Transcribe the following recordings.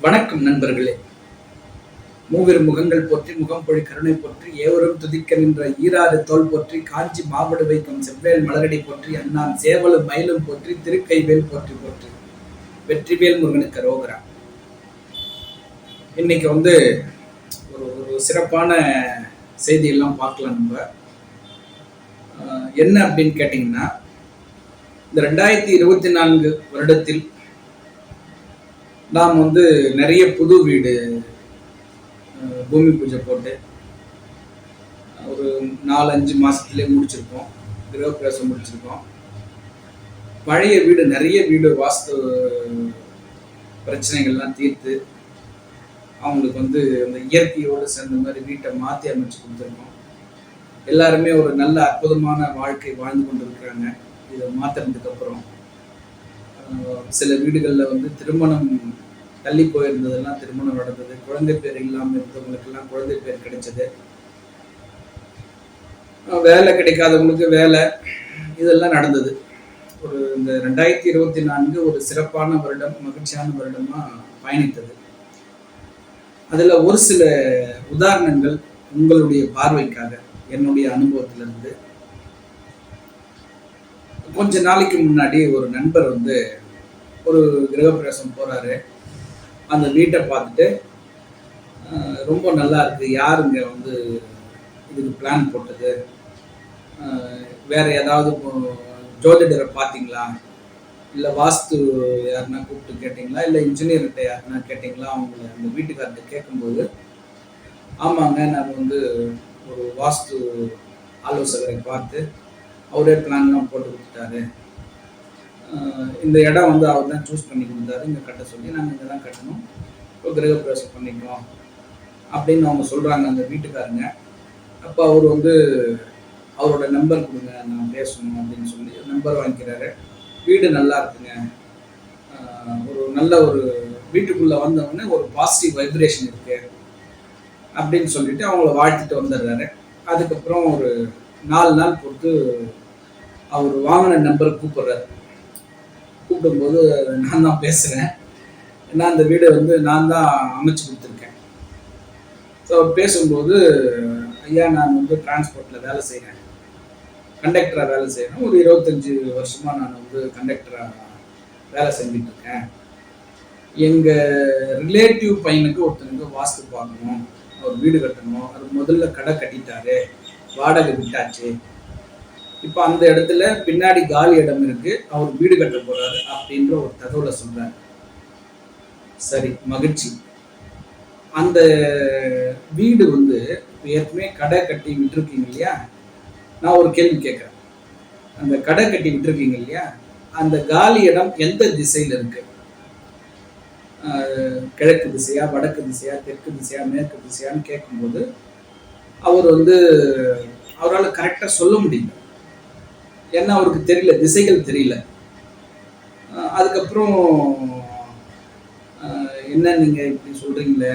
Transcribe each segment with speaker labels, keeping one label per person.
Speaker 1: வணக்கம் நண்பர்களே. மூவிரு முகங்கள் போற்றி முகம் பொழி கருணை போற்றி ஏவரும் துதிக்க நின்ற ஈராறு தோல் போற்றி காஞ்சி மாவடு வைக்கும் செவ்வேல் மலரடி போற்றி அண்ணான் சேவலும் மயிலும் போற்றி திருக்கைவேல் போற்றி போற்றி. வெற்றிவேல் முருகனுக்கு ரோகரா. இன்னைக்கு வந்து ஒரு ஒரு சிறப்பான செய்தியெல்லாம் பார்க்கலாம் நம்ம. ஆஹ் என்ன அப்படின்னு கேட்டிங்கன்னா இந்த ரெண்டாயிரத்தி இருபத்தி நான்கு வருடத்தில் நாம் வந்து நிறைய புது வீடு பூமி பூஜை போட்டு ஒரு நாலு அஞ்சு முடிச்சிருக்கோம் கிரகப்பிரவேசம் முடிச்சிருக்கோம். பழைய வீடு நிறைய வீடு வாஸ்து பிரச்சனைகள்லாம் தீர்த்து அவங்களுக்கு வந்து அந்த இயற்கையோடு சேர்ந்த மாதிரி வீட்டை மாற்றி அமைச்சு கொடுத்துருக்கோம். எல்லாருமே ஒரு நல்ல அற்புதமான வாழ்க்கை வாழ்ந்து கொண்டிருக்கிறாங்க. இதை மாற்றினதுக்கப்புறம் சில வீடுகளில் வந்து திருமணம் தள்ளி போயிருந்ததெல்லாம் திருமணம் நடந்தது. குழந்தை பேர் இல்லாமல் இருந்தவங்களுக்கெல்லாம் குழந்தை பேர் கிடைச்சது. வேலை கிடைக்காதவங்களுக்கு வேலை. இதெல்லாம் நடந்தது. ஒரு இந்த ரெண்டாயிரத்தி இருபத்தி நான்கு ஒரு சிறப்பான வருடம் மகிழ்ச்சியான வருடமா பயணித்தது. அதுல ஒரு சில உதாரணங்கள் உங்களுடைய பார்வைக்காக என்னுடைய அனுபவத்திலிருந்து. கொஞ்ச நாளைக்கு முன்னாடி ஒரு நண்பர் வந்து ஒரு கிரகப்பிரவேசம் போறாரு. அந்த வீட்டை பார்த்துட்டு ரொம்ப நல்லா இருக்கு. யாருங்க வந்து இதுக்கு பிளான் போட்டது? வேறு ஏதாவது ஜோதிடரை பார்த்தீங்களா? இல்லை வாஸ்து யாருன்னா கூப்பிட்டு கேட்டிங்களா? இல்லை இன்ஜினியர்கிட்ட யாருன்னா கேட்டிங்களா? அவங்கள அந்த வீட்டுக்கார்ட்ட கேட்கும்போது ஆமாங்க நான் வந்து ஒரு வாஸ்து ஆலோசகரை பார்த்து அவரே பிளான்லாம் போட்டு கொடுத்துட்டாரு. இந்த இடம் வந்து அவர் தான் சூஸ் பண்ணி கொடுத்தாரு. இங்கே கட்ட சொல்லி நாங்கள் இங்கே தான் கட்டணும். இப்போ கிரகப்பிரவேசம் பண்ணிக்கிறோம் அப்படின்னு அவங்க சொல்கிறாங்க அந்த வீட்டுக்காரங்க. அப்போ அவர் வந்து அவரோட நம்பர் கொடுங்க நான் பேசணும் அப்படின்னு சொல்லி நம்பர் வாங்கிக்கிறாரு. வீடு நல்லா இருக்குங்க. ஒரு நல்ல ஒரு வீட்டுக்குள்ளே வந்தவுடனே ஒரு பாசிட்டிவ் வைப்ரேஷன் இருக்கு அப்படின்னு சொல்லிட்டு அவங்கள வாழ்த்திட்டு வந்துடுறாரு. அதுக்கப்புறம் ஒரு நாலு நாள் பொறுத்து அவர் வாங்கின நம்பர் கூப்பிடுறாரு. கூப்பிடும்போது நான் தான் பேசுகிறேன் ஏன்னா அந்த வீடை வந்து நான் தான் அமைச்சு கொடுத்துருக்கேன். ஸோ பேசும்போது ஐயா நான் வந்து டிரான்ஸ்போர்ட்டில் வேலை செய்கிறேன் கண்டக்டராக வேலை செய்கிறேன் ஒரு இருபத்தஞ்சி வருஷமாக நான் வந்து கண்டக்டராக வேலை செஞ்சுட்டு இருக்கேன். எங்கள் ரிலேட்டிவ் பையனுக்கு ஒருத்தனுக்கு வாஸ்து பார்க்கணும் அவர் வீடு கட்டணும். அது முதல்ல கடை கட்டிட்டாரு. வாடகை விட்டாச்சு. இப்போ அந்த இடத்துல பின்னாடி காலி இடம் இருக்கு. அவர் வீடு கட்ட போறாரு அப்படின்ற ஒரு தகவலை சொல்றாரு. சரி மகிழ்ச்சி. அந்த வீடு வந்து ஏற்கனவே கடை கட்டி விட்டுருக்கீங்க இல்லையா? நான் ஒரு கேள்வி கேட்குறேன். அந்த கடை கட்டி விட்டுருக்கீங்க இல்லையா? அந்த காலி இடம் எந்த திசையில் இருக்கு? கிழக்கு திசையா வடக்கு திசையா தெற்கு திசையா மேற்கு திசையான்னு கேட்கும்போது அவர் வந்து அவரால் கரெக்டாக சொல்ல முடியல. ஏன்னா அவருக்கு தெரியல திசைகள் தெரியல. அதுக்கப்புறம் என்ன நீங்கள் இப்படி சொல்கிறீங்களே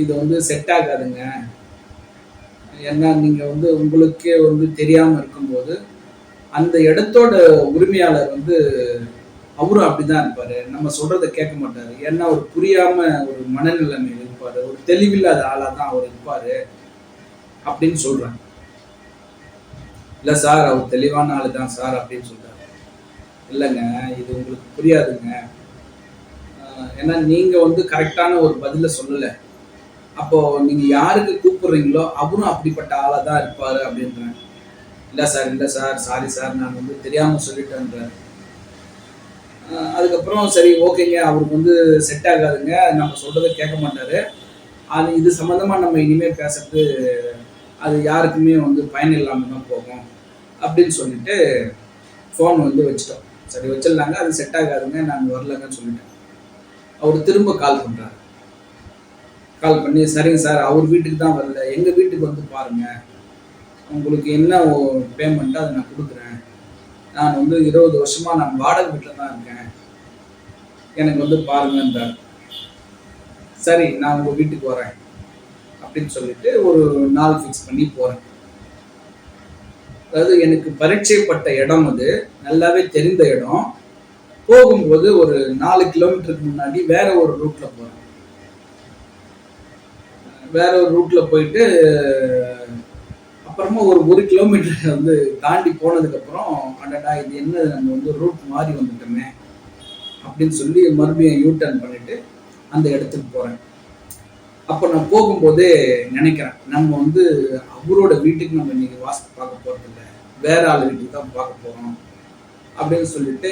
Speaker 1: இது வந்து செட் ஆகாதுங்க. ஏன்னா நீங்கள் வந்து உங்களுக்கே வந்து தெரியாமல் இருக்கும்போது அந்த இடத்தோட உரிமையாளர் வந்து அவரும் அப்படிதான் இருப்பார். நம்ம சொல்கிறத கேட்க மாட்டார். ஏன்னா அவர் புரியாமல் ஒரு மனநிலைமையில் இருப்பார். ஒரு தெளிவில்லாத ஆளாக தான் அவர் இருப்பார் அப்படின்னு சொல்கிறாங்க இல்லை சார் அவர் தெளிவான ஆளு தான் சார் அப்படின்னு சொல்கிறாங்க இல்லைங்க இது உங்களுக்கு புரியாதுங்க. ஏன்னா நீங்கள் வந்து கரெக்டான ஒரு பதிலை சொல்லலை. அப்போது நீங்கள் யாருக்கு கூப்பிடுறீங்களோ அவரும் அப்படிப்பட்ட ஆளாக தான் இருப்பார் அப்படின்றாங்க. இல்லை சார் இல்லை சார் சாரி சார் நான் வந்து தெரியாமல் சொல்லிட்டேன்றாரு. அதுக்கப்புறம் சரி ஓகேங்க அவருக்கு வந்து செட் ஆகாதுங்க. நம்ம சொல்கிறத கேட்க மாட்டார். அது இது சம்மந்தமாக நம்ம இனிமேல் பேசுறது அது யாருக்குமே வந்து பயன் இல்லாமல் தான் போகும் அப்படின்னு சொல்லிட்டு ஃபோன் வந்து வச்சிட்டோம். சரி வச்சிடலாங்க. அது செட் ஆகாதுங்க. நாங்கள் வரலங்கன்னு சொல்லிட்டேன். அவர் திரும்ப கால் பண்ணுறாரு கால் பண்ணி சரிங்க சார் அவர் வீட்டுக்கு தான் வரல. எங்கள் வீட்டுக்கு வந்து பாருங்கள் உங்களுக்கு என்ன பேமெண்ட்டோ அதை நான் கொடுக்குறேன். நான் வந்து இருபது வருஷமாக நான் வாடகை வீட்டில் தான் இருக்கேன். எனக்கு வந்து பாருங்கன்றார். சரி நான் உங்கள் வீட்டுக்கு வரேன். அப்படின்னு சொல்லிட்டு ஒரு நாள் ஃபிக்ஸ் பண்ணி போகிறேன் அதாவது எனக்கு பரீட்சைப்பட்ட இடம் அது. நல்லாவே தெரிந்த இடம். போகும்போது ஒரு நாலு கிலோமீட்டருக்கு முன்னாடி வேற ஒரு ரூட்ல போறேன். வேற ஒரு ரூட்ல போயிட்டு அப்புறமா ஒரு ஒரு கிலோமீட்டர் வந்து தாண்டி போனதுக்கு அப்புறம் அடடா இது என்ன நம்ம வந்து ரூட் மாறி வந்துட்டோமே அப்படின்னு சொல்லி மறுபடியும் யூ டர்ன் பண்ணிட்டு அந்த இடத்துக்கு போறேன். அப்போ நான் போகும்போதே நினைக்கிறேன். நம்ம வந்து அவரோட வீட்டுக்கு நம்ம இன்னைக்கு வாஸ்து பார்க்க போகிறதில்ல இல்லை வேற ஆள் வீட்டுக்கு தான் பார்க்க போகிறோம் அப்படின்னு சொல்லிட்டு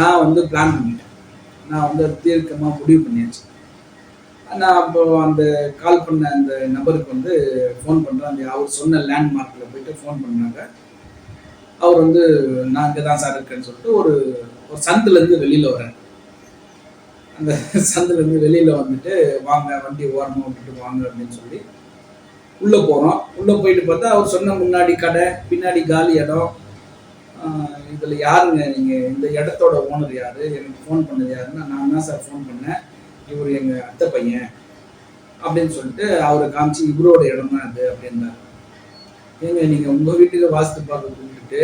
Speaker 1: நான் வந்து பிளான் பண்ணிட்டேன். நான் வந்து தீர்க்கமாக முடிவு பண்ணியாச்சு. நான் அப்போ அந்த கால் பண்ண அந்த நபருக்கு வந்து ஃபோன் பண்ணுறேன் அந்த அவர் சொன்ன லேண்ட்மார்க்கில் போயிட்டு ஃபோன் பண்ணாங்க. அவர் வந்து நான் இங்கே தான் சார் இருக்கேன்னு சொல்லிட்டு ஒரு ஒரு சந்துலேருந்து வெளியில் வரேன் அந்த சந்திலேருந்து வெளியில் வந்துட்டு வாங்க வண்டி ஓரமாக விட்டுட்டு வாங்க அப்படின்னு சொல்லி உள்ளே போகிறோம் உள்ளே போயிட்டு பார்த்தா அவர் சொன்ன முன்னாடி கடை பின்னாடி காலி இடம். இதில் யாருங்க நீங்கள் இந்த இடத்தோட ஓனர் யார்? எனக்கு ஃபோன் பண்ணது யாருன்னா நான் தான் சார் ஃபோன் பண்ணேன். இவர் எங்கள் அத்தை பையன் அப்படின்னு சொல்லிட்டு அவரை காமிச்சு இவரோட இடம் தான் அது அப்படின்னாரு. ஏங்க நீங்கள் உங்கள் வீட்டுக்கு வாஸ்து பார்க்க கூப்பிட்டுட்டு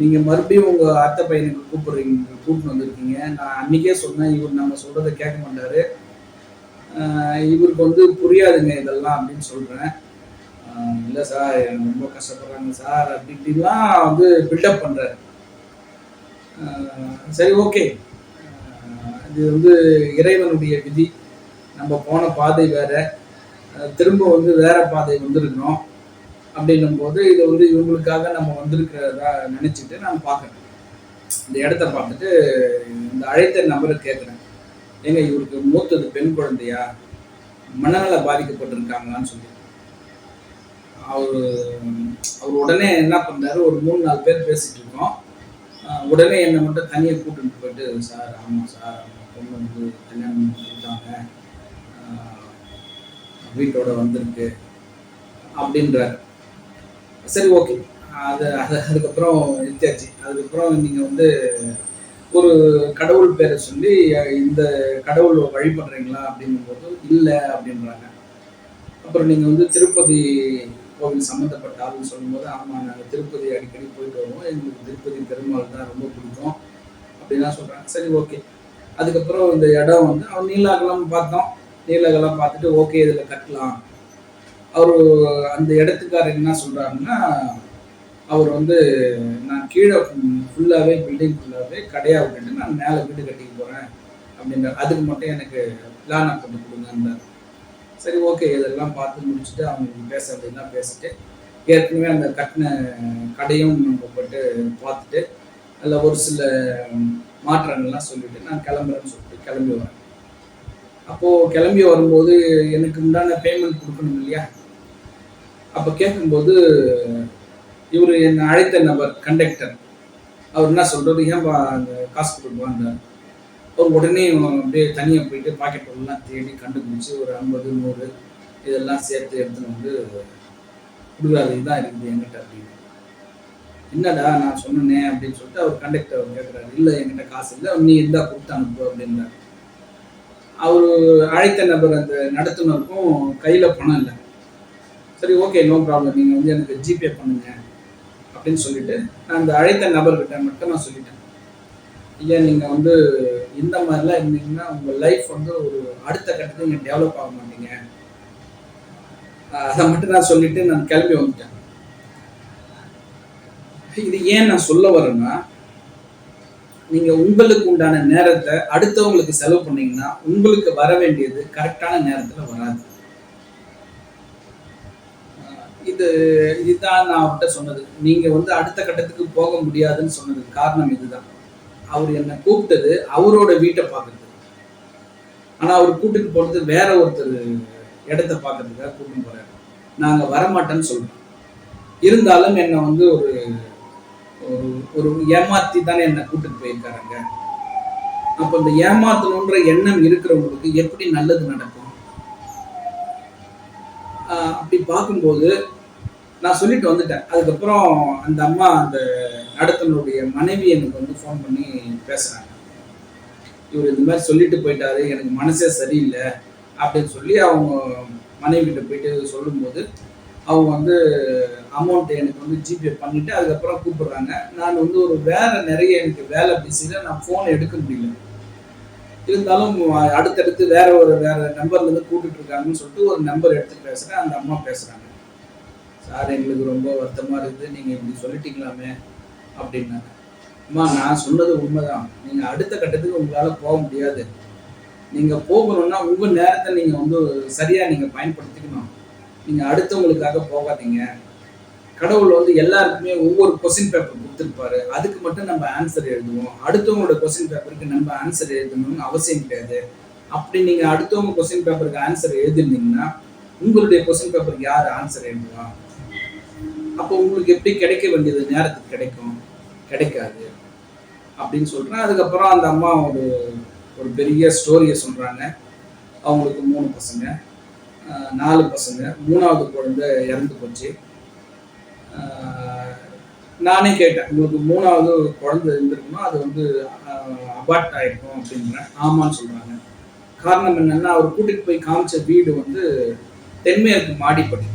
Speaker 1: நீங்கள் மறுபடியும் உங்கள் அத்தை பையனுக்கு கூப்பிடுறீங்க கூப்பிட்டு வந்திருக்கீங்க. நான் அன்றைக்கே சொன்னேன் இவர் நம்ம சொல்கிறத கேட்க மாட்டாரு. இவருக்கு வந்து புரியாதுங்க இதெல்லாம் அப்படின்னு சொல்கிறேன் இல்லை சார் ரொம்ப கஷ்டப்படுறாங்க சார் அப்படி இப்படிலாம் வந்து பில்டப் பண்ணுறாரு சரி ஓகே. இது வந்து இறைவனுடைய விதி. நம்ம போன பாதை வேற. திரும்ப வந்து வேற பாதை வந்திருக்கிறோம் அப்படின்னும் போது இதை வந்து இவங்களுக்காக நம்ம வந்திருக்கிறதா நினைச்சிட்டு நான் பார்க்குறேன். இந்த இடத்த பார்த்துட்டு இந்த அழைத்த நபரை கேட்குறேன் ஏங்க இவருக்கு மூத்தது பெண் குழந்தையா? மனநல பாதிக்கப்பட்டிருக்காங்களான்னு சொல்லி. அவர் அவர் உடனே என்ன பண்ணாரு? ஒரு மூணு நாலு பேர் பேசிட்டு இருக்கோம். உடனே என்னை மட்டும் தனியாக கூட்டிட்டு போயிட்டு சார் ஆமாம் சார் பொண்ணு வந்து கல்யாணம் பண்ணிட்டாங்க வீட்டோட வந்திருக்கு. அப்படின்றார். சரி ஓகே அது அது அதுக்கப்புறம் நிறுத்தியாச்சு அதுக்கப்புறம் நீங்கள் வந்து ஒரு கடவுள் பேரை சொல்லி இந்த கடவுள் வழிபடுறீங்களா அப்படிங்கும்போது இல்லை அப்படின்றாங்க. அப்புறம் நீங்கள் வந்து திருப்பதி கோவில் சம்மந்தப்பட்ட ஆளுன்னு சொல்லும்போது ஆமாம் நாங்கள் திருப்பதி அடிக்கடி போயிட்டு வருவோம். எங்களுக்கு திருப்பதி பெருமாள் தான் ரொம்ப பிடிக்கும் அப்படின்லாம் சொல்கிறாங்க சரி ஓகே அதுக்கப்புறம் இந்த இடம் வந்து அவன் நீலாகலாம் பார்த்தோம். நீலாகலம் பார்த்துட்டு ஓகே இதில் கட்டலாம். அவர் அந்த இடத்துக்காரர் என்ன சொல்கிறாருன்னா அவர் வந்து நான் கீழே ஃபுல்லாகவே பில்டிங் ஃபுல்லாகவே கடையாக விட்டுட்டு நான் மேலே வீடு கட்டிக்க போகிறேன் அப்படின்ற அதுக்கு மட்டும் எனக்கு பிளானை கொடுங்க கொடுங்கன்றார் சரி ஓகே. இதெல்லாம் பார்த்து முடிச்சுட்டு அவங்க பேசுறதெல்லாம் பேசிட்டு ஏற்கனவே அந்த கட்டின கடையும் நம்ம போட்டு பார்த்துட்டு அதில் ஒரு சில மாற்றங்கள்லாம் சொல்லிட்டு நான் கிளம்புறேன்னு சொல்லிட்டு கிளம்பி வரேன். அப்போது கிளம்பி வரும்போது எனக்கு உண்டான பேமெண்ட் கொடுக்கணும் இல்லையா? அப்போ கேட்கும்போது இவர் என்னை அழைத்த நபர் கண்டக்டர் அவர் என்ன சொல்கிறது ஏன்பா அந்த காசு கொடுப்பான்றார் அவர் உடனே அப்படியே தனியாக போயிட்டு பாக்கெட் எல்லாம் தேடி கண்டுபிடிச்சி ஒரு ஐம்பது நூறு இதெல்லாம் சேர்த்து எடுத்துன்னு வந்து கொடுக்குறாரு. இதுதான் இருக்குது என்கிட்ட அப்படின்னு. என்னடா நான் சொன்னேனே அப்படின்னு சொல்லிட்டு அவர் கண்டக்டர் கேட்குறாரு இல்லை என்கிட்ட காசு இல்லை. நீ இருந்தா கொடுத்து அனுப்பு அப்படின்றாரு. அவர் அழைத்த நபர் அந்த நடத்துனருக்கும் கையில் பணம் இல்லை. சரி ஓகே நோ ப்ராப்ளம் நீங்கள் வந்து எனக்கு ஜிபே பண்ணுங்க அப்படின்னு சொல்லிட்டு நான் அந்த அழைத்த நபர்கிட்ட மட்டும் நான் சொல்லிட்டேன். ஐயா நீங்கள் வந்து இந்த மாதிரிலாம் இருந்தீங்கன்னா உங்கள் லைஃப் வந்து ஒரு அடுத்த கட்டத்தில் நீங்கள் டெவலப் ஆக மாட்டீங்க. அதை மட்டும் நான் சொல்லிட்டு நான் கிளம்பி வந்துட்டேன். இது ஏன் நான் சொல்ல வரேன்னா நீங்க உங்களுக்கு உண்டான நேரத்தை அடுத்தவங்களுக்கு செலவு பண்ணீங்கன்னா உங்களுக்கு வர வேண்டியது கரெக்டான நேரத்துல வராது. இது இதுதான் நான் அவர்கிட்ட சொன்னது. நீங்க வந்து அடுத்த கட்டத்துக்கு போக முடியாதுன்னு சொன்னதுக்கு காரணம் இதுதான். அவர் என்னை கூப்பிட்டது அவரோட வீட்டை பார்க்கறது. ஆனா அவர் கூட்டிட்டு போகிறது வேற ஒருத்தர் இடத்த பார்க்கறதுக்காக கூட்டிட்டு போறாரு. நாங்க வரமாட்டேன்னு சொல்கிறோம் இருந்தாலும் என்னை வந்து ஒரு ஒரு ஏமாத்தி தானே என்னை கூட்டிட்டு போயிருக்காருங்க அப்போ இந்த ஏமாத்தணுன்ற எண்ணம் இருக்கிறவங்களுக்கு எப்படி நல்லது நடக்கும்? அப்படி பார்க்கும்போது நான் சொல்லிட்டு வந்துட்டேன். அதுக்கப்புறம் அந்த அம்மா அந்த நடத்தனுடைய மனைவி எனக்கு வந்து ஃபோன் பண்ணி பேசுகிறாங்க இவர் இந்த மாதிரி சொல்லிட்டு போயிட்டாரு எனக்கு மனசே சரியில்லை அப்படின்னு சொல்லி அவங்க மனைவி கிட்ட போயிட்டு சொல்லும்போது அவங்க வந்து அமௌண்ட்டை எனக்கு வந்து ஜிபே பண்ணிவிட்டு அதுக்கப்புறம் கூப்பிடுறாங்க. நான் வந்து ஒரு வேலை நிறைய எனக்கு வேலை பிஸியில் நான் ஃபோன் எடுக்க முடியல. இருந்தாலும் அடுத்தடுத்து வேற ஒரு வேற நம்பர்ல இருந்து கூப்பிட்டு இருக்காங்கன்னு சொல்லிட்டு ஒரு நம்பர் எடுத்து பேசுறேன். அந்த அம்மா பேசுறாங்க. சார் எங்களுக்கு ரொம்ப வருத்தமா இருக்குது. நீங்க இப்படி சொல்லிட்டீங்களாமே? அப்படின்னாங்க. அம்மா நான் சொன்னது உண்மைதான். நீங்க அடுத்த கட்டத்துக்கு உங்களால போக முடியாது. நீங்க போகணும்னா உங்க நேரத்தை நீங்க வந்து சரியா நீங்க பயன்படுத்திக்கணும். நீங்க அடுத்தவங்களுக்காக போகாதீங்க. கடவுள் வந்து எல்லாருக்குமே ஒவ்வொரு கொஸ்டின் பேப்பர் கொடுத்துருப்பாரு. அதுக்கு மட்டும் நம்ம ஆன்சர் எழுதுவோம். அடுத்தவங்களோட கொஸ்டின் பேப்பருக்கு நம்ம ஆன்சர் எழுதணும்னு அவசியம் கிடையாது. அப்படி நீங்க அடுத்தவங்க கொஸ்டின் பேப்பருக்கு ஆன்சர் எழுதிருந்தீங்கன்னா உங்களுடைய கொஸ்டின் பேப்பருக்கு யார் ஆன்சர் எழுதுவா? அப்போ உங்களுக்கு எப்படி கிடைக்க வேண்டியது? நேரத்துக்கு கிடைக்கும். கிடைக்காது. அப்படின்னு சொல்றேன். அதுக்கப்புறம் அந்த அம்மா ஒரு ஒரு பெரிய ஸ்டோரியை சொல்கிறாங்க அவங்களுக்கு மூணு பசங்க. நாலு பசங்க. மூணாவது குழந்தை இறந்து போச்சு. நானே கேட்டேன். உங்களுக்கு மூணாவது குழந்தை இருந்திருக்குமா அது வந்து அபார்ட் ஆயிருக்கும் அப்படின்றேன் ஆமான்னு சொல்றாங்க. காரணம் என்னன்னா அவர் கூட்டிட்டு போய் காமிச்ச வீடு வந்து தென்மேற்கு மாடிப்படி.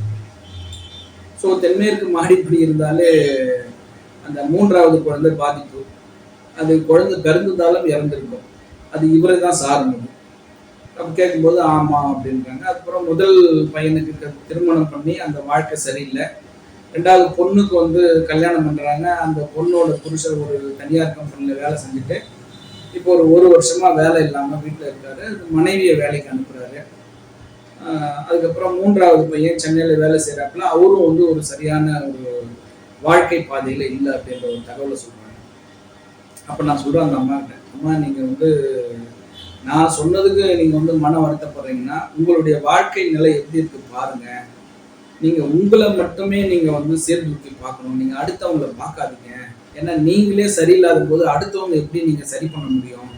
Speaker 1: ஸோ தென்மேற்கு மாடிப்படி இருந்தாலே அந்த மூன்றாவது குழந்தை பாதிப்பு. அது குழந்தை பிறந்ததாலும் இறந்திருக்கும். அது இவரை தான் சாரணும் அப்போ கேட்கும்போது ஆமாம் அப்படின்றாங்க. அதுக்கப்புறம் முதல் பையனுக்கு திருமணம் பண்ணி அந்த வாழ்க்கை சரியில்லை. ரெண்டாவது பொண்ணுக்கு வந்து கல்யாணம் பண்ணுறாங்க அந்த பொண்ணோட புருஷர் ஒரு தனியார் கம்பெனியில் வேலை செஞ்சுட்டு இப்போ ஒரு ஒரு வருஷமாக வேலை இல்லாமல் வீட்டில் இருக்காரு. மனைவியை வேலைக்கு அனுப்புகிறாரு அதுக்கப்புறம் மூன்றாவது பையன் சென்னையில் வேலை செய்கிறாப்புல அவரும் வந்து ஒரு சரியான ஒரு வாழ்க்கை பாதையில் இல்லை அப்படின்ற ஒரு தகவலை சொல்கிறாங்க அப்போ நான் சொல்கிறேன் அந்த அம்மாக்கிட்ட அம்மா நீங்கள் வந்து நான் சொன்னதுக்கு நீங்கள் வந்து மன வருத்தப்படுறீங்கன்னா உங்களுடைய வாழ்க்கை நிலை எப்படி இருக்கு பாருங்கள் நீங்கள் உங்களை மட்டுமே நீங்கள் வந்து சீர்தூக்கி பார்க்கணும். நீங்கள் அடுத்தவங்கள பார்க்காதீங்க. ஏன்னா நீங்களே சரியில்லாத போது அடுத்தவங்க எப்படி நீங்கள் சரி பண்ண முடியும்?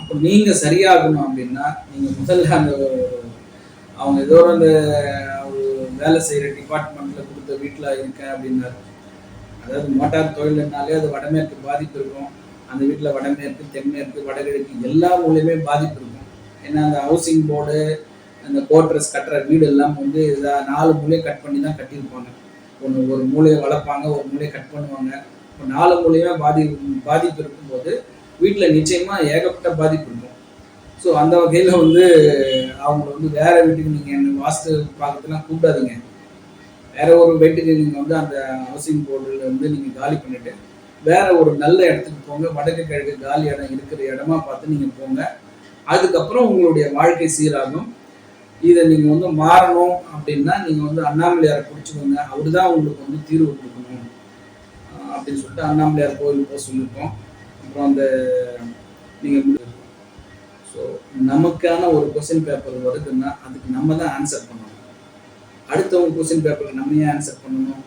Speaker 1: அப்போ நீங்கள் சரியாகணும் அப்படின்னா நீங்கள் முதல்ல அந்த அவங்க ஏதோ அந்த ஒரு வேலை செய்கிற டிபார்ட்மெண்ட்டில் கொடுத்த வீட்டில் இருக்கேன் அப்படின்னாரு. அதாவது மோட்டார் தொழில்னாலே அது வடமேற்கு பாதிப்பு இருக்கும். அந்த வீட்டில் வடமேற்கு தென்மேற்கு வடகிழக்கு எல்லா மூலையுமே பாதிப்பு இருக்கும். ஏன்னா அந்த ஹவுசிங் போர்டு அந்த கோட்ரஸ் கட்டுற வீடு எல்லாம் வந்து நாலு மூலையை கட் பண்ணி தான் கட்டியிருப்பாங்க. ஒன்று ஒரு மூலையை வளர்ப்பாங்க ஒரு மூலையை கட் பண்ணுவாங்க. இப்போ நாலு மூலையாக பாதி பாதிப்பு இருக்கும்போது வீட்டில் நிச்சயமாக ஏகப்பட்ட பாதிப்பு இருக்கும். ஸோ அந்த வகையில் வந்து அவங்கள வந்து வேற வீட்டுக்கு நீங்கள் என்ன வாஸ்து பார்க்கறதுலாம் கூப்பிடாதீங்க. வேற ஒரு வீட்டுக்கு நீங்கள் வந்து அந்த ஹவுசிங் போர்டில் வந்து நீங்கள் காலி பண்ணிட்டு வேற ஒரு நல்ல இடத்துக்கு போங்க. வடக்கு கிழக்கு காலி இடம் இருக்கிற இடமா பார்த்து நீங்கள் போங்க. அதுக்கப்புறம் உங்களுடைய வாழ்க்கை சீராகும். இதை நீங்கள் வந்து மாறணும் அப்படின்னா நீங்கள் வந்து அண்ணாமலையாரை பிடிச்சிக்கோங்க அவர் தான் உங்களுக்கு வந்து தீர்வு கொடுக்கணும். அப்படின்னு சொல்லிட்டு அண்ணாமலையார் கோயில் போக சொல்லியிருக்கோம். அப்புறம் அந்த நீங்கள் ஸோ நமக்கான ஒரு கொஸ்டின் பேப்பர் வருதுன்னா அதுக்கு நம்ம தான் ஆன்சர் பண்ணணும். அடுத்தவங்க கொஸ்டின் பேப்பருக்கு நம்ம ஏன் ஆன்சர் பண்ணணும்?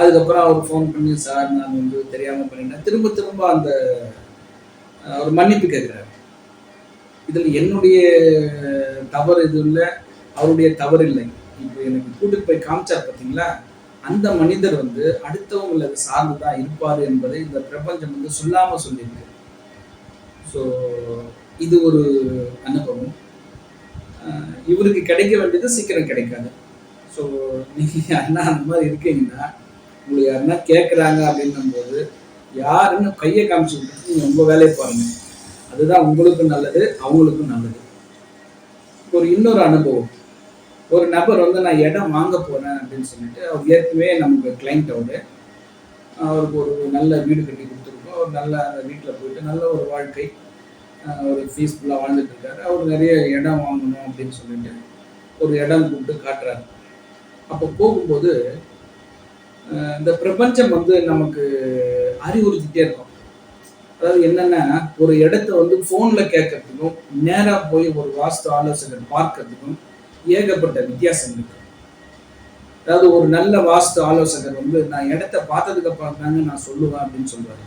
Speaker 1: அதுக்கப்புறம் அவர் ஃபோன் பண்ணி சார் நான் வந்து தெரியாமல் பண்ணிட்டேன் திரும்ப திரும்ப அந்த ஒரு மன்னிப்பு கேட்குறாரு. இதில் என்னுடைய தவறு இது இல்லை அவருடைய தவறு இல்லை. இப்போ எனக்கு கூட்டிட்டு போய் காமிச்சார் பார்த்தீங்களா? அந்த மனிதர் வந்து அடுத்தவங்களை அது சார்ந்து தான் இருப்பார் என்பதை இந்த பிரபஞ்சம் வந்து சொல்லாமல் சொல்லியிருக்கு. ஸோ இது ஒரு அனுபவம். இவருக்கு கிடைக்க வேண்டியது சீக்கிரம் கிடைக்காது. ஸோ நீங்கள் அண்ணா அந்த மாதிரி இருக்கீங்கன்னா உங்களை யாருன்னா கேட்குறாங்க அப்படின்னும் போது யாருன்னு கையை காமிச்சு விட்டுட்டு நீங்கள் உங்கள் வேலையை பாருங்க. அதுதான் உங்களுக்கும் நல்லது அவங்களுக்கும் நல்லது. ஒரு இன்னொரு அனுபவம். ஒரு நபர் வந்து நான் இடம் வாங்க போறேன் அப்படின்னு சொல்லிட்டு அவர் ஏற்கனவே நமக்கு கிளைண்ட் அவரு அவருக்கு ஒரு நல்ல வீடு கட்டி கொடுத்துருக்கோம். அவர் நல்ல அந்த வீட்டில் போயிட்டு நல்ல ஒரு வாழ்க்கை ஒரு பீஸ்ஃபுல்லாக வாழ்ந்துட்டு இருக்காரு. அவர் நிறைய இடம் வாங்கணும் அப்படின்னு சொல்லிட்டு ஒரு இடம் கூப்பிட்டு காட்டுறாரு. அப்போ போகும்போது இந்த பிரபஞ்சம் வந்து நமக்கு அறிவுறுத்திட்டே இருக்கும். அதாவது என்னென்னா ஒரு இடத்த வந்து ஃபோனில் கேட்கறதுக்கும் நேராக போய் ஒரு வாஸ்து ஆலோசகர் பார்க்கறதுக்கும் ஏகப்பட்ட வித்தியாசம் இருக்கு. அதாவது ஒரு நல்ல வாஸ்து ஆலோசகர் வந்து நான் இடத்த பார்த்ததுக்கு அப்புறம் தாங்க நான் சொல்லுவேன் அப்படின்னு சொல்றாரு.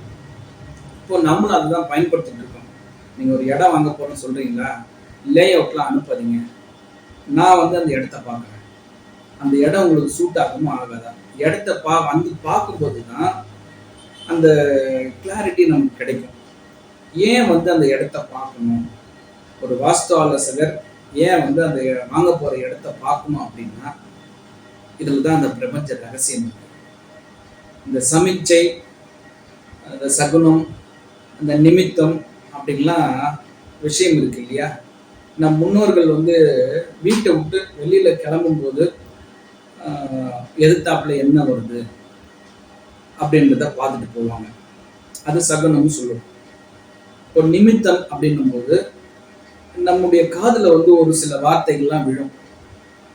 Speaker 1: இப்போ நம்மளும் அதுதான் பயன்படுத்திட்டு இருக்கோம். நீங்க ஒரு இடம் வாங்க போறேன்னு சொல்றீங்களா? லே அவுட்லாம் அனுப்பாதீங்க. நான் வந்து அந்த இடத்த பார்க்குறேன். அந்த இடம் உங்களுக்கு சூட் ஆகுமா ஆகாதா? இடத்த பா வந்து பார்க்கும்போது தான் அந்த கிளாரிட்டி நமக்கு கிடைக்கும். ஏன் வந்து அந்த இடத்த பார்க்கணும்? ஒரு வாஸ்து ஆலோசகர் ஏன் வந்து அந்த வாங்க போகிற இடத்த பார்க்கணும் அப்படின்னா இதில் தான் அந்த பிரபஞ்ச ரகசியம் இருக்கு. இந்த சமிச்சை அந்த சகுனம் அந்த நிமித்தம் அப்படின்லாம் விஷயம் இருக்கு இல்லையா? நம் முன்னோர்கள் வந்து வீட்டை விட்டு வெளியில் கிளம்பும்போது ஆஹ், எதிர்த்தாப்புல என்ன வருது? அப்படின்றத பார்த்துட்டு போவாங்க. அது சகுனம்னு சொல்லுவோம். இப்போ நிமித்தம் அப்படின்னும் போது நம்முடைய காதில் வந்து ஒரு சில வார்த்தைகள்லாம் விழும்.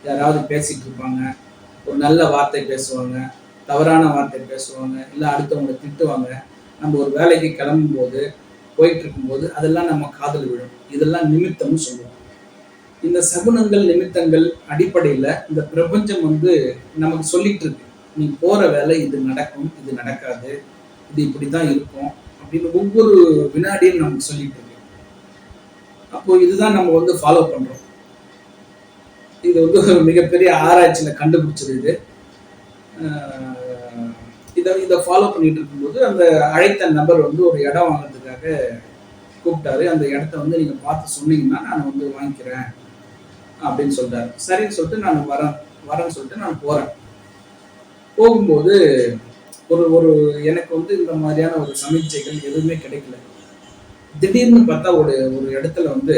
Speaker 1: யாராவது பேசிட்டு இருப்பாங்க. ஒரு நல்ல வார்த்தை பேசுவாங்க. தவறான வார்த்தை பேசுவாங்க. இல்லை அடுத்தவங்களை திட்டுவாங்க. நம்ம ஒரு வேலைக்கு கிளம்பும்போது போயிட்டு இருக்கும்போது அதெல்லாம் நம்ம காதல் விழும். இதெல்லாம் நிமித்தம்னு சொல்லுவோம். இந்த சகுனங்கள் நிமித்தங்கள் அடிப்படையில் இந்த பிரபஞ்சம் வந்து நமக்கு சொல்லிட்டு இருக்கு. நீ போகிற வேலை இது நடக்கும் இது நடக்காது இது இப்படி தான் இருக்கும் அப்படின்னு ஒவ்வொரு வினாடியும் நமக்கு சொல்லிட்டு இருக்கோம். அப்போ இதுதான் நம்ம வந்து ஃபாலோ பண்ணுறோம் இது வந்து ஒரு மிகப்பெரிய ஆராய்ச்சியில் கண்டுபிடிச்சது இது. இதை இதை ஃபாலோ பண்ணிட்டு இருக்கும்போது அந்த அழைத்த நபர் வந்து ஒரு இடம் வாங்குறதுக்காக கூப்பிட்டாரு. அந்த இடத்த வந்து நீங்கள் பார்த்து சொன்னீங்கன்னா நான் வந்து வாங்கிக்கிறேன் அப்படின்னு சொல்கிறார் சரின்னு சொல்லிட்டு நான் வரேன் வரேன்னு சொல்லிட்டு நான் போகிறேன் போகும்போது ஒரு ஒரு எனக்கு வந்து இந்த மாதிரியான ஒரு சமீட்சைகள் எதுவுமே கிடைக்கல. திடீர்னு பார்த்தா ஒரு ஒரு இடத்துல வந்து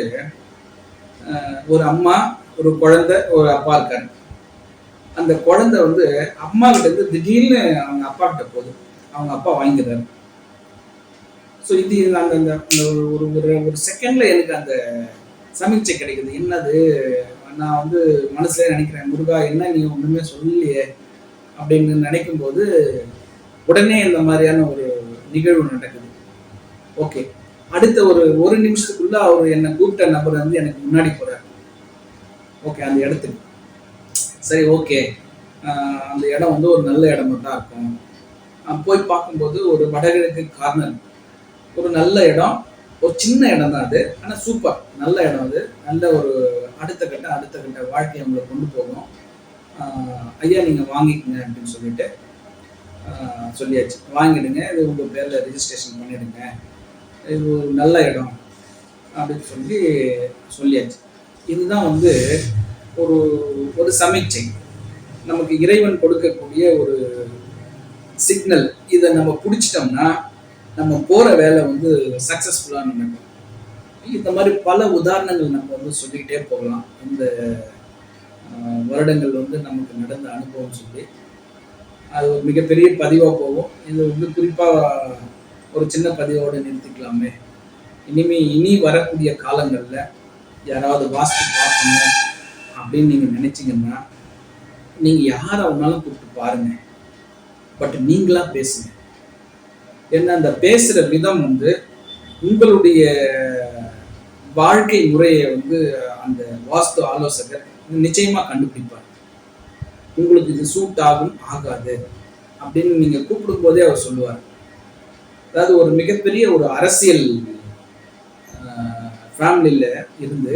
Speaker 1: ஒரு அம்மா ஒரு குழந்தை ஒரு அப்பா இருக்காரு. அந்த குழந்தை வந்து அம்மா கிட்ட இருந்து திடீர்னு அவங்க அப்பா கிட்ட போகுது. அவங்க அப்பா வாங்கிடுறாரு. ஸோ இது அந்த அந்த அந்த ஒரு ஒரு ஒரு செகண்ட்ல எனக்கு அந்த சமீட்சை கிடைக்குது. என்னது? நான் வந்து மனசுல நினைக்கிறேன் முருகா என்ன நீ ஒண்ணுமே சொல்லலையே. அப்படின்னு நினைக்கும் போது உடனே இந்த மாதிரியான ஒரு நிகழ்வு நடக்குது. ஓகே அடுத்த ஒரு ஒரு நிமிஷத்துக்குள்ள அவர் என்னை கூப்பிட்ட நபர் வந்து எனக்கு முன்னாடி போறார். ஓகே அந்த இடத்துக்கு. சரி ஓகே அந்த இடம் வந்து ஒரு நல்ல இடமா தான் இருக்கும். போய் பார்க்கும்போது ஒரு வடகிழக்கு கார்னர் ஒரு நல்ல இடம். ஒரு சின்ன இடம் தான் அது. ஆனால் சூப்பர் நல்ல இடம் அது. நல்ல ஒரு அடுத்த கட்ட அடுத்த கட்ட வாழ்க்கையை நம்மளை கொண்டு போகும். ஐயா நீங்கள் வாங்கிக்கங்க அப்படின்னு சொல்லிட்டு சொல்லியாச்சு. வாங்கிடுங்க இது உங்கள் பேரில் ரிஜிஸ்ட்ரேஷன் பண்ணிடுங்க. இது ஒரு நல்ல இடம் அப்படின்னு சொல்லி சொல்லியாச்சு. இதுதான் வந்து ஒரு ஒரு சமீட்சை நமக்கு இறைவன் கொடுக்கக்கூடிய ஒரு சிக்னல் இதை நம்ம பிடிச்சிட்டோம்னா நம்ம போகிற வேலை வந்து சக்ஸஸ்ஃபுல்லாக நடக்கும். இந்த மாதிரி பல உதாரணங்கள் நம்ம வந்து சொல்லிக்கிட்டே போகலாம். இந்த வருடங்கள் வந்து நமக்கு நடந்த அனுபவம் சொல்லி. அது ஒரு மிகப்பெரிய பதிவாக போகும். இது வந்து குறிப்பாக ஒரு சின்ன பதிவோடு நிறுத்திக்கலாமே. இனிமே இனி வரக்கூடிய காலங்களில் யாராவது வாஸ்து பார்க்கணும் அப்படின்னு நீங்கள் நினச்சிங்கன்னா நீங்கள் யாரை வேணாலும் கூப்பிட்டு பாருங்க. பட் நீங்களாக பேசுங்க. ஏன்னா அந்த பேசுகிற விதம் வந்து உங்களுடைய வாழ்க்கை முறையை வந்து அந்த வாஸ்து ஆலோசகர் நிச்சயமா கண்டுபிடிப்பார். உங்களுக்கு இது சூட் ஆகும் ஆகாது அப்படின்னு நீங்க கூப்பிடும் போதே அவர் சொல்லுவார். அதாவது ஒரு மிகப்பெரிய ஒரு அரசியல் ஃபேமிலியில் இருந்து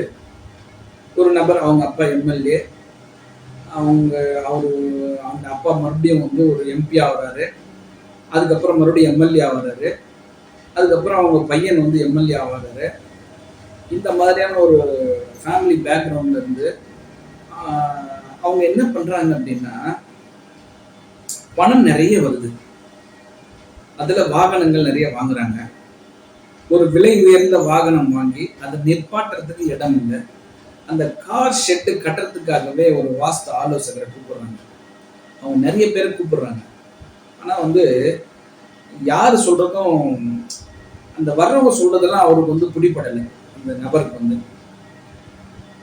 Speaker 1: ஒரு நபர் அவங்க அப்பா எம்எல்ஏ அவங்க அவர் அவங்க அப்பா மறுபடியும் வந்து ஒரு எம்பி ஆகிறாரு. அதுக்கப்புறம் மறுபடியும் எம்எல்ஏ ஆகிறாரு. அதுக்கப்புறம் அவங்க பையன் வந்து எம்எல்ஏ ஆகிறாரு இந்த மாதிரியான ஒரு ஃபேமிலி பேக்ரவுண்ட்லேருந்து அவங்க என்ன பண்றாங்க அப்படின்னா பணம் நிறைய வருது. அதுல வாகனங்கள் நிறைய வாங்குறாங்க. ஒரு விலை உயர்ந்த வாகனம் வாங்கி அதை நிற்பாட்டுறதுக்கு இடம் இல்லை. அந்த கார் ஷெட்டு கட்டுறதுக்காகவே ஒரு வாஸ்து ஆலோசகரை கூப்பிடுறாங்க. அவங்க நிறைய பேரை கூப்பிடுறாங்க. ஆனால் வந்து யார் சொல்றதும் அந்த வர்றவங்க சொல்றதெல்லாம் அவருக்கு வந்து பிடிப்படலை அந்த நபருக்கு வந்து.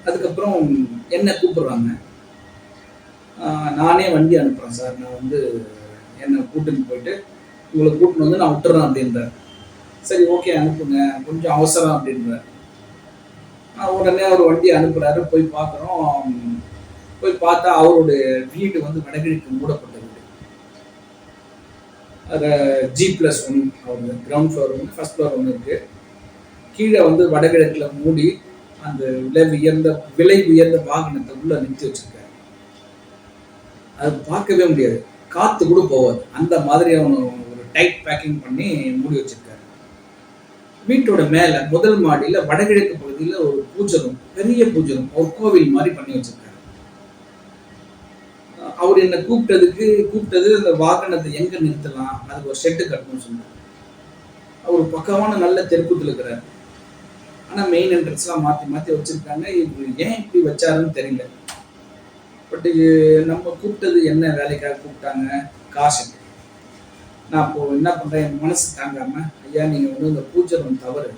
Speaker 1: அதுக்கப்புறம் என்னை கூப்பிடுறாங்க. நானே வண்டி அனுப்புகிறேன் சார். நான் வந்து என்னை கூட்டின்னு போயிட்டு உங்களை கூட்டின்னு வந்து நான் விட்டுறேன் அப்படின்றார். சரி ஓகே அனுப்புங்க. கொஞ்சம் அவசரம் அப்படின்றார். உடனே அவர் வண்டி அனுப்புகிறாரு போய் பார்க்குறோம். போய் பார்த்தா அவருடைய வீடு வந்து வடகிழக்கு மூடப்பட்ட வீடு. அது ஜி ப்ளஸ் ஒன் அவர் கிரவுண்ட் ஃப்ளோர் ஒன்று ஃபஸ்ட் ஃப்ளோர் ஒன்று இருக்குது கீழே வந்து வடகிழக்கில் மூடி அந்த விலை உயர்ந்த விலை உயர்ந்த வாகனத்தை உள்ள நிறுத்தி வச்சிருக்காரு. அது பார்க்கவே முடியாது. காத்து கூட போவாது அந்த மாதிரி அவன் ஒரு டைட் பேக்கிங் பண்ணி மூடி வச்சிருக்காரு. வீட்டோட மேல முதல் மாடியில வடகிழக்கு பகுதியில் ஒரு பூஜகம் பெரிய பூஜகம் ஒரு கோவில் மாதிரி பண்ணி வச்சிருக்காரு. அவர் என்னை கூப்பிட்டதுக்கு கூப்பிட்டது அந்த வாகனத்தை எங்க நிறுத்தலாம்? அதுக்கு ஒரு ஷெட்டு கட்டணும்னு சொன்னார். அவர் பக்கமான நல்ல தெருக்கூத்தில் இருக்கிறார். ஆனால் மெயின் என்ட்ரன்ஸ்லாம் மாற்றி மாற்றி வச்சிருக்காங்க. இவர் ஏன் இப்படி வச்சாருன்னு தெரியல. பட் நம்ம கூப்பிட்டது என்ன வேலைக்காக கூப்பிட்டாங்க? காசு. நான் இப்போ என்ன பண்ணுறேன் என் மனசு தாங்காமல் ஐயா நீங்கள் வந்து இந்த பூஜை ரொம்ப தவறு.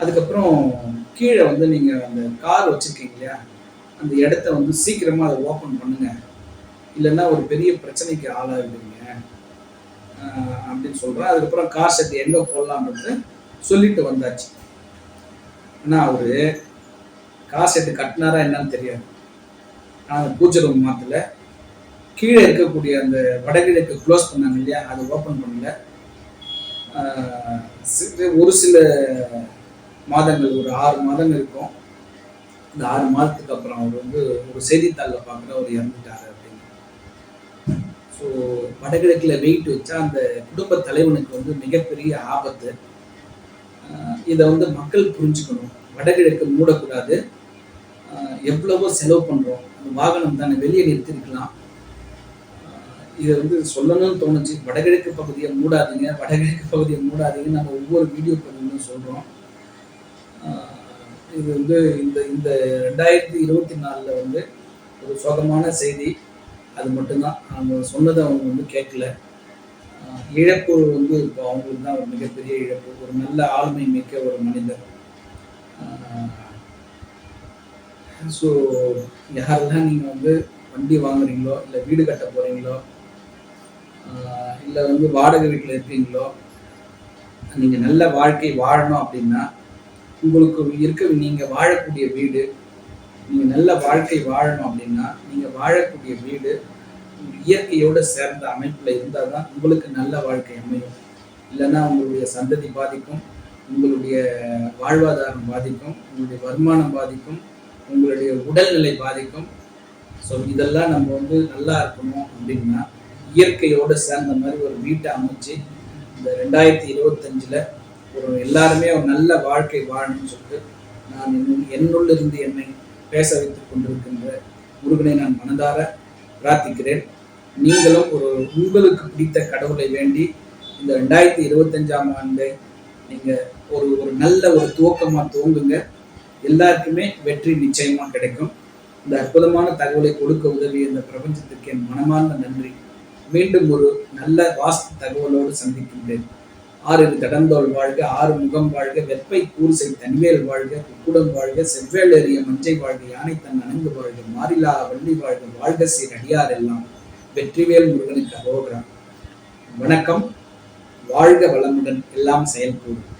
Speaker 1: அதுக்கப்புறம் கீழே வந்து நீங்கள் அந்த கார் வச்சுருக்கீங்க இல்லையா? அந்த இடத்த வந்து சீக்கிரமாக அதை ஓப்பன் பண்ணுங்கள் இல்லைன்னா ஒரு பெரிய பிரச்சனைக்கு ஆளாகிடுவீங்க அப்படின்னு சொல்கிறேன் அதுக்கப்புறம் கார் செட் எங்கே போடலான்றது சொல்லிட்டு வந்தாச்சு. ஆனா அவரு காசு எடுத்து கட்டினாரா என்னன்னு தெரியாது. ஆனால் அந்த பூஜை ரூம் மாத்தல கீழே இருக்கக்கூடிய அந்த வடகிழக்கு க்ளோஸ் பண்ணாங்க இல்லையா? அதை ஓப்பன் பண்ணல. ஆஹ் ஒரு சில மாதங்கள் ஒரு ஆறு மாதங்கள் இருக்கும். இந்த ஆறு மாதத்துக்கு அப்புறம் அவர் வந்து ஒரு செய்தித்தாளில் பார்க்குற அவர் இறந்துட்டாரு அப்படின்னு. ஸோ வடகிழக்கில் வெயிட் வச்சா அந்த குடும்ப தலைவனுக்கு வந்து மிகப்பெரிய ஆபத்து. இதை வந்து மக்கள் புரிஞ்சுக்கணும். வடகிழக்கு மூடக்கூடாது. எவ்வளவோ செலவு பண்ணுறோம் அந்த வாகனம் தானே வெளியே நிறுத்திருக்கலாம் இதை வந்து சொல்லணும்னு தோணுச்சு. வடகிழக்கு பகுதியை மூடாதீங்க. வடகிழக்கு பகுதியை மூடாதீங்க நம்ம ஒவ்வொரு வீடியோ பதிவுன்னு சொல்கிறோம் இது வந்து இந்த இந்த ரெண்டாயிரத்தி இருபத்தி நாலில் வந்து ஒரு சோகமான செய்தி. அது மட்டும்தான். அவங்க சொன்னதை அவங்க வந்து கேட்கல. இழப்பு வந்து இப்போ அவங்களுக்கு தான் ஒரு மிகப்பெரிய இழப்பு ஒரு நல்ல ஆளுமை மிக்க ஒரு மனிதர். ஸோ யாரெல்லாம் நீங்கள் வந்து வண்டி வாங்குறீங்களோ இல்லை வீடு கட்ட போகிறீங்களோ இல்லை வந்து வாடகை வீட்டில் இருக்கீங்களோ நீங்கள் நல்ல வாழ்க்கை வாழணும் அப்படின்னா உங்களுக்கு இருக்க நீங்கள் வாழக்கூடிய வீடு நீங்கள் நல்ல வாழ்க்கை வாழணும் அப்படின்னா நீங்கள் வாழக்கூடிய வீடு இயற்கையோடு சேர்ந்த அமைப்பில் இருந்தால் தான் உங்களுக்கு நல்ல வாழ்க்கை அமையும். இல்லைன்னா உங்களுடைய சந்ததி பாதிக்கும் உங்களுடைய வாழ்வாதாரம் பாதிக்கும் உங்களுடைய வருமானம் பாதிக்கும் உங்களுடைய உடல்நிலை பாதிக்கும். ஸோ இதெல்லாம் நம்ம வந்து நல்லா இருக்கணும் அப்படின்னா இயற்கையோடு சேர்ந்த மாதிரி ஒரு வீட்டை அமைச்சு இந்த ரெண்டாயிரத்தி இருபத்தஞ்சில் ஒரு எல்லாருமே ஒரு நல்ல வாழ்க்கை வாழணும்னு சொல்லிட்டு நான் என்னுள் என்னுள்ளிருந்து என்னை பேச வைத்துக் கொண்டிருக்கின்ற முருகனை நான் மனதார பிரார்த்திக்கிறேன். நீங்களும் ஒரு உங்களுக்கு பிடித்த கடவுளை வேண்டி இந்த ரெண்டாயிரத்தி இருபத்தஞ்சாம் ஆண்டை நீங்கள் ஒரு ஒரு நல்ல ஒரு துவக்கமாக துவங்குங்க. எல்லாருக்குமே வெற்றி நிச்சயமாக கிடைக்கும். இந்த அற்புதமான தகவலை கொடுக்க உதவிய இந்த பிரபஞ்சத்துக்கு என் மனமார்ந்த நன்றி. மீண்டும் ஒரு நல்ல வாஸ்து தகவலோடு சந்திக்கின்றேன். ஆறு கடந்தோல் வாழ்க ஆறு முகம் வாழ்க வெப்பை கூர்சை தன்மேல் வாழ்க குக்குடம் வாழ்க செவ்வேல் எறிய மஞ்சை வாழ்க யானை தன் அணங்கு வாழ்க மாறிலா வள்ளி வாழ்க வாழ்க சீர் அடியார் எல்லாம். வெற்றிவேல் முருகனுக்கு அரோகரம் வணக்கம். வாழ்க வளமுடன் எல்லாம் செயல்கூடும்